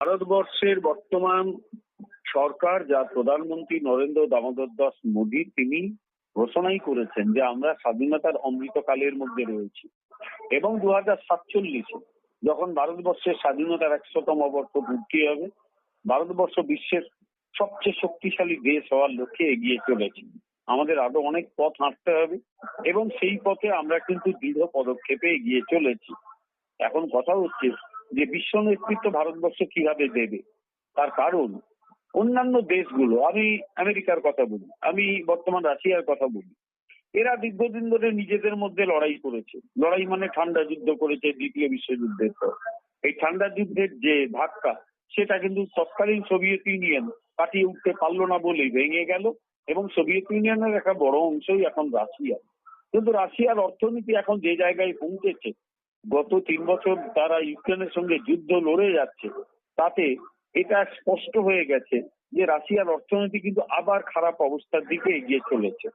ভারতবর্ষের বর্তমান সরকার যা প্রধানমন্ত্রী নরেন্দ্র দামোদর দাস মোদী, তিনি ঘোষণাই করেছেন যে আমরা স্বাধীনতার অমৃতকালের মধ্যে রয়েছি। এবং দু হাজার সাতচল্লিশে যখন ভারতবর্ষের স্বাধীনতার একশোতম বর্ষ পূর্তি হবে, ভারতবর্ষ বিশ্বের সবচেয়ে শক্তিশালী দেশ হওয়ার লক্ষ্যে এগিয়ে চলেছে। আমাদের আরও অনেক পথ হাঁটতে হবে এবং সেই পথে আমরা কিন্তু দৃঢ় পদক্ষেপে এগিয়ে চলেছি। এখন কথা হচ্ছে যে বিশ্ব নেতৃত্ব ভারতবর্ষ কীভাবে দেবে, তার কারণ অন্যান্য দেশগুলো, আমি আমেরিকার কথা বলি, আমি বর্তমান রাশিয়ার কথা বলি, এরা দীর্ঘদিন ধরে নিজেদের মধ্যে লড়াই করেছে। লড়াই মানে ঠান্ডা যুদ্ধ করেছে দ্বিতীয় বিশ্বযুদ্ধের পর। এই ঠান্ডা যুদ্ধের যে ধাক্কা, সেটা কিন্তু তৎকালীন সোভিয়েত ইউনিয়ন কাটিয়ে উঠতে পারল না বলেই ভেঙে গেল এবং সোভিয়েত ইউনিয়নের একটা বড় অংশই এখন রাশিয়া। কিন্তু রাশিয়ার অর্থনীতি এখন যে জায়গায় পৌঁছেছে গত তিন বছর তারা ইউক্রেনের সঙ্গে যুদ্ধ লড়ে যাচ্ছে। তাতে এটা স্পষ্ট হয়ে গেছে যে রাশিয়ার অর্থনীতি কিন্তু আবার খারাপ অবস্থার দিকে এগিয়ে চলেছে।